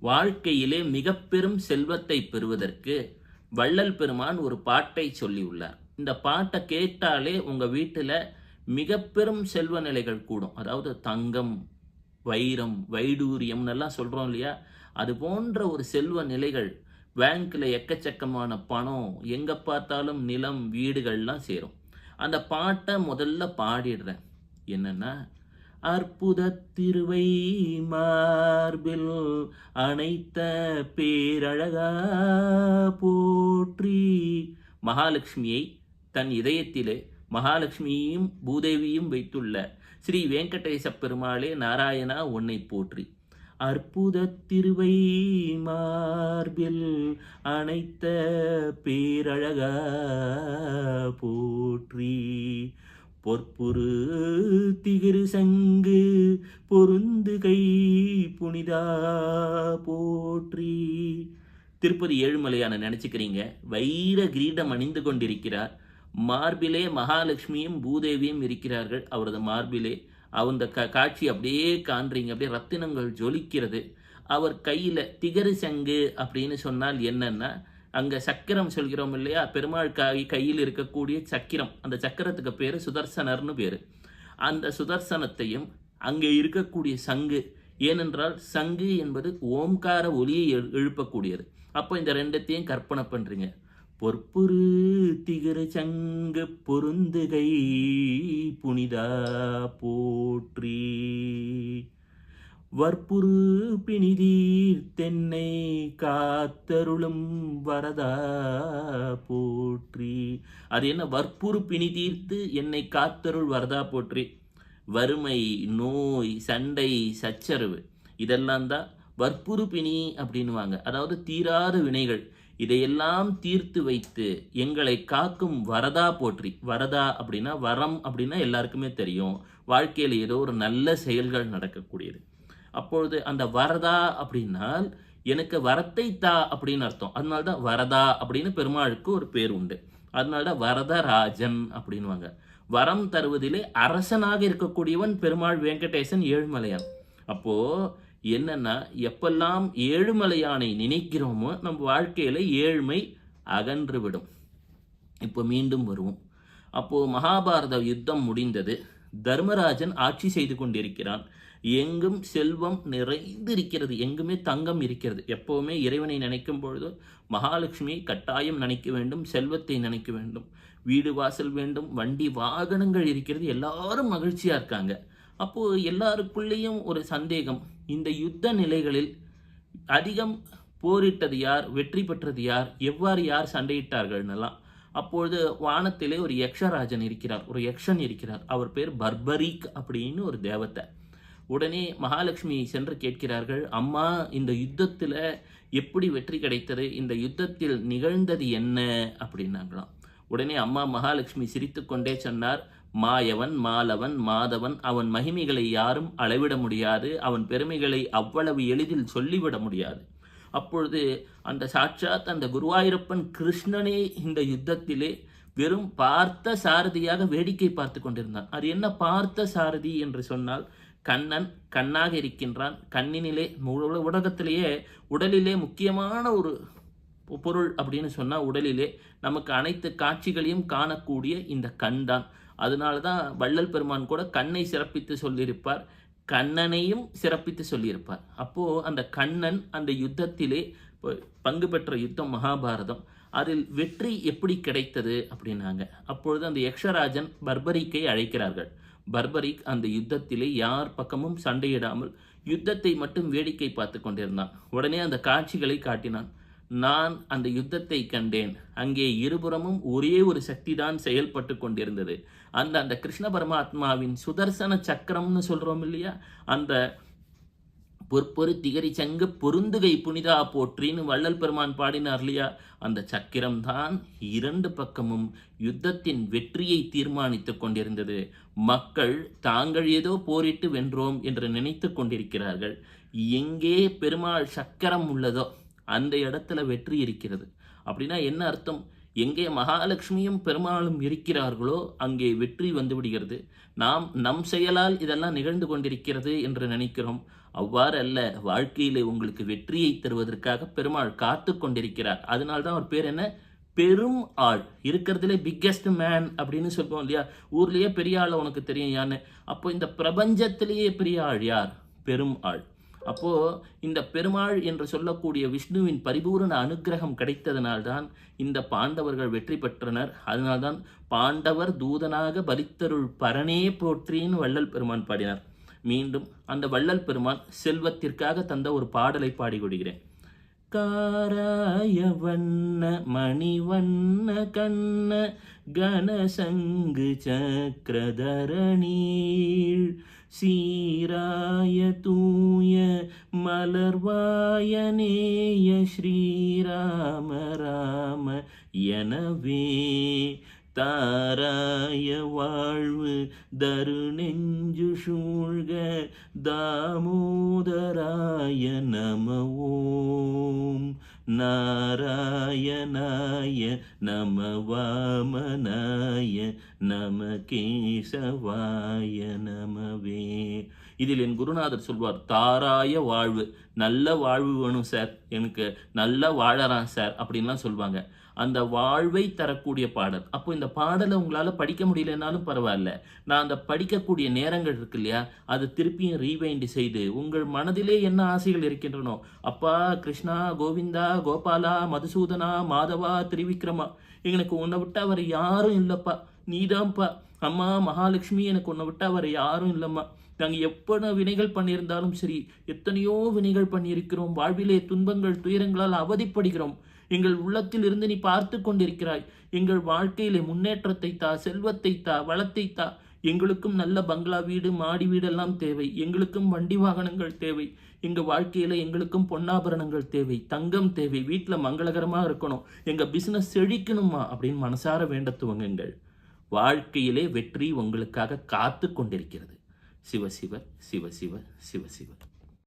வாழ்க்கையிலே மிக பெரும் செல்வத்தை பெறுவதற்கு வள்ளல் பெருமான் ஒரு பாட்டை சொல்லியுள்ளார். இந்த பாட்டை கேட்டாலே உங்கள் வீட்டில் மிக பெரும் செல்வ நிலைகள் கூடும். அதாவது தங்கம் வைரம் வைடூரியம் எல்லாம் சொல்கிறோம் இல்லையா? அது போன்ற ஒரு செல்வ நிலைகள் பேங்க்கில் எக்கச்சக்கமான பணம் எங்கே பார்த்தாலும் நிலம் வீடுகள்லாம் சேரும். அந்த பாட்டை முதல்ல பாடிடுறேன். என்னென்னா அற்புத திருவை மார்பில் அனைத்த பேரழகா போற்றி. மகாலட்சுமியை தன் இதயத்திலே மகாலட்சுமியையும் பூதேவியும் வைத்துள்ள ஸ்ரீ வெங்கடேச பெருமாளே நாராயணா உன்னை போற்றி. அற்புத திருவை மார்பில் அனைத்த பேரழகா போற்றி. பொற்புரு திகிரு சங்கு பொருந்து கை புனிதா போற்றி. திருப்பதி ஏழுமலையான நினச்சிக்கிறீங்க. வைர கிரீடம் அணிந்து கொண்டிருக்கிறார். மார்பிலே மகாலட்சுமியும் பூதேவியும் இருக்கிறார்கள். அவரது மார்பிலே அந்த க காட்சி அப்படியே காண்றீங்க. அப்படியே ரத்தினங்கள் ஜொலிக்கிறது. அவர் கையில் திகரு சங்கு அப்படின்னு சொன்னால் என்னன்னா அங்கே சக்கரம் சொல்கிறோம் இல்லையா? பெருமாள் கை கையில் இருக்கக்கூடிய சக்கிரம். அந்த சக்கரத்துக்கு பேர் சுதர்சனர்னு பேர். அந்த சுதர்சனத்தையும் அங்கே இருக்கக்கூடிய சங்கு. ஏனென்றால் சங்கு என்பது ஓம்கார ஒலியை எழு- எழுப்பக்கூடியது. அப்போ இந்த ரெண்டத்தையும் கற்பனை பண்ணுறீங்க பொற்புரு திகரு சங்கு பொருந்துகை புனிதா போற்றி. வற்புறு பிணிதீர் தென்னை காத்தருளும் வரதா போற்றி. அது என்ன? வற்புறு பிணி தீர்த்து என்னை காத்தருள் வரதா போற்றி. வறுமை நோய் சண்டை சச்சரவு இதெல்லாம் தான் வற்புறு பிணி அப்படின்னுவாங்க. அதாவது தீராத வினைகள். இதையெல்லாம் தீர்த்து வைத்து எங்களை காக்கும் வரதா போற்றி. வரதா அப்படின்னா வரம் அப்படின்னா எல்லாருக்குமே தெரியும். வாழ்க்கையில் ஏதோ ஒரு நல்ல செயல்கள் நடக்கக்கூடியது. அப்பொழுது அந்த வரதா அப்படின்னால் எனக்கு வரத்தை தா அப்படின்னு அர்த்தம். அதனால தான் வரதா அப்படின்னு பெருமாளுக்கு ஒரு பேர் உண்டு. அதனால தான் வரதராஜன் அப்படின்னுவாங்க. வரம் தருவதிலே அரசனாக இருக்கக்கூடியவன் பெருமாள் வெங்கடேசன் ஏழுமலையான். அப்போ என்னன்னா எப்பெல்லாம் ஏழுமலையானை நினைக்கிறோமோ நம்ம வாழ்க்கையில ஏழ்மை அகன்று விடும். இப்போ மீண்டும் வருவோம். அப்போது மகாபாரத யுத்தம் முடிந்தது. தர்மராஜன் ஆட்சி செய்து கொண்டிருக்கிறான். எங்கும் செல்வம் நிறைந்திருக்கிறது எங்குமே தங்கம் இருக்கிறது. எப்பவுமே இறைவனை நினைக்கும் பொழுது மகாலட்சுமியை கட்டாயம் நினைக்க வேண்டும் செல்வத்தை நினைக்க வேண்டும். வீடு வாசல் வேண்டும் வண்டி வாகனங்கள் இருக்கிறது எல்லாரும் மகிழ்ச்சியாக இருக்காங்க. அப்போது எல்லாருக்குள்ளேயும் ஒரு சந்தேகம் இந்த யுத்த நிலைகளில் அதிகம் போரிட்டது யார் வெற்றி பெற்றது யார் எவ்வாறு யார் சண்டையிட்டார்கள்னெல்லாம். அப்பொழுது வானத்திலே ஒரு யக்ஷராஜன் இருக்கிறார் ஒரு யக்ஷன் இருக்கிறார். அவர் பேர் பர்பரிக் அப்படின்னு ஒரு தேவத்தை. உடனே மகாலட்சுமி சென்று கேட்கிறார்கள் அம்மா இந்த யுத்தத்தில் எப்படி வெற்றி கிடைத்தது? இந்த யுத்தத்தில் நிகழ்ந்தது என்ன? அப்படின்னாங்களாம். உடனே அம்மா மகாலட்சுமி சிரித்துக்கொண்டே சொன்னார் மாயவன் மாலவன் மாதவன் அவன் மகிமைகளை யாரும் அளவிட முடியாது. அவன் பெருமைகளை அவ்வளவு எளிதில் சொல்லிவிட முடியாது. அப்பொழுது அந்த சாட்சாத் அந்த குருவாயூரப்பன் கிருஷ்ணனே இந்த யுத்தத்திலே வெறும் பார்த்த சாரதியாக வேடிக்கை பார்த்து கொண்டிருந்தான். அது என்ன பார்த்த சாரதி என்று சொன்னால் கண்ணன் கண்ணாக இருக்கின்றான். கண்ணினிலே உலகத்திலேயே உடலிலே முக்கியமான ஒரு பொருள் அப்படின்னு சொன்னால் உடலிலே நமக்கு அனைத்து காட்சிகளையும் காணக்கூடிய இந்த கண் தான் அதனால தான் வள்ளல் பெருமான் கூட கண்ணை சிறப்பித்து சொல்லியிருப்பார். கண்ணனையும் சிறப்பித்து சொல்லியிருப்பார். அப்போது அந்த கண்ணன் அந்த யுத்தத்திலே பங்கு பெற்ற யுத்தம் மகாபாரதம். அதில் வெற்றி எப்படி கிடைத்தது அப்படின்னாங்க. அப்பொழுது அந்த யக்ஷராஜன் பர்பரிக்கை அழைக்கிறார்கள். பர்பரிக் அந்த யுத்தத்திலே யார் பக்கமும் சண்டையிடாமல் யுத்தத்தை மட்டும் வேடிக்கை பார்த்து கொண்டிருந்தான். உடனே அந்த காட்சிகளை காட்டினான். நான் அந்த யுத்தத்தை கண்டேன். அங்கே இருபுறமும் ஒரே ஒரு சக்தி தான் செயல்பட்டு கொண்டிருந்தது. அந்த அந்த கிருஷ்ண பரமாத்மாவின் சுதர்சன சக்கரம்னு சொல்கிறோம் இல்லையா? அந்த பொற்பொரு திகரி சங்கு பொருந்துகை புனிதா போற்றின்னு வள்ளல் பெருமான் பாடினார் இல்லையா? அந்த சக்கரம்தான் இரண்டு பக்கமும் யுத்தத்தின் வெற்றியை தீர்மானித்துக் கொண்டிருந்தது. மக்கள் தாங்கள் ஏதோ போரிட்டு வென்றோம் என்று நினைத்து கொண்டிருக்கிறார்கள். எங்கே பெருமாள் சக்கரம் உள்ளதோ? அந்த இடத்துல வெற்றி இருக்கிறது. அப்படின்னா என்ன அர்த்தம்? எங்கே மகாலட்சுமியும் பெருமாளும் இருக்கிறார்களோ அங்கே வெற்றி வந்து விடுகிறது. நாம் நம் செயலால் இதெல்லாம் நிகழ்ந்து கொண்டிருக்கிறது என்று நினைக்கிறோம். அவ்வாறு அல்ல வாழ்க்கையிலே உங்களுக்கு வெற்றியை தருவதற்காக பெருமாள் காத்து கொண்டிருக்கிறார். அதனால்தான் அவர் பேர் என்ன? பெரும் ஆள். இருக்கிறதுலே பிக்கெஸ்ட் மேன் அப்படின்னு சொல்லுவோம் இல்லையா? ஊர்லேயே பெரிய ஆள் உனக்கு தெரியும் யான்னு. அப்போ இந்த பிரபஞ்சத்திலேயே பெரிய ஆள் யார்? பெரும் ஆள். அப்போது இந்த பெருமாள் என்று சொல்லக்கூடிய விஷ்ணுவின் பரிபூரண அனுக்கிரகம் கிடைத்ததனால்தான் இந்த பாண்டவர்கள் வெற்றி பெற்றனர். அதனால்தான் பாண்டவர் தூதனாக பலித்தருள் பரனே போற்றின்னு வள்ளல் பெருமான் பாடினார். மீண்டும் அந்த வள்ளல் பெருமான் செல்வத்திற்காக தந்த ஒரு பாடலை பாடிக்கொடுகிறேன் காராய வண்ண மணிவண்ண கண்ண கணசங்கு சக்கரதரணீள் சீராய தூய மலர்வாய நேய ஸ்ரீராம ராம எனவே தாராய வாழ்வு தரு நெஞ்சு சூழ்க தாமோதராய நம ஓம் நாராயணாய நம வாமனாய நம கேசவாய நமவே. இதில் என் குருநாதர் சொல்வார் தாராய வாழ்வு நல்ல வாழ்வு வேணும் சார். எனக்கு நல்ல வாழறான் சார் அப்படின்லாம் சொல்லுவாங்க அந்த வாழ்வை தரக்கூடிய பாடல். அப்போ இந்த பாடலை உங்களால் படிக்க முடியலனாலும் பரவாயில்ல. நான் அந்த படிக்கக்கூடிய நேரங்கள் இருக்கு இல்லையா அதை திருப்பியும் ரீவைண்ட் செய்து உங்கள் மனதிலே என்ன ஆசைகள் இருக்கின்றனோ அப்பா கிருஷ்ணா கோவிந்தா கோபாலா மதுசூதனா மாதவா திரிவிக்ரமா எனக்கு உன்னை விட்டா வேறு யாரும் இல்லைப்பா. நீதான்ப்பா. அம்மா மகாலட்சுமி எனக்கு உன்னை விட்டா வேறு யாரும் இல்லைம்மா. நாங்கள் எப்பன வினைகள் பண்ணியிருந்தாலும் சரி எத்தனையோ வினைகள் பண்ணியிருக்கிறோம். வாழ்விலே துன்பங்கள் துயரங்களால் அவதிப்படுகிறோம். எங்கள் உள்ளத்தில் இருந்து நீ பார்த்து கொண்டிருக்கிறாய். எங்கள் வாழ்க்கையிலே முன்னேற்றத்தை தா செல்வத்தை தா வளத்தை தா. எங்களுக்கும் நல்ல பங்களா வீடு மாடி வீடெல்லாம் தேவை. எங்களுக்கும் வண்டி வாகனங்கள் தேவை. எங்கள் வாழ்க்கையில் எங்களுக்கும் பொன்னாபரணங்கள் தேவை. தங்கம் தேவை. வீட்டில் மங்களகரமாக இருக்கணும். எங்கள் பிஸ்னஸ் செழிக்கணுமா? அப்படின்னு மனசார வேண்ட துவங்குங்கள். வாழ்க்கையிலே வெற்றி உங்களுக்காக காத்து கொண்டிருக்கிறது. சிவ சிவ சிவ சிவ சிவ சிவ.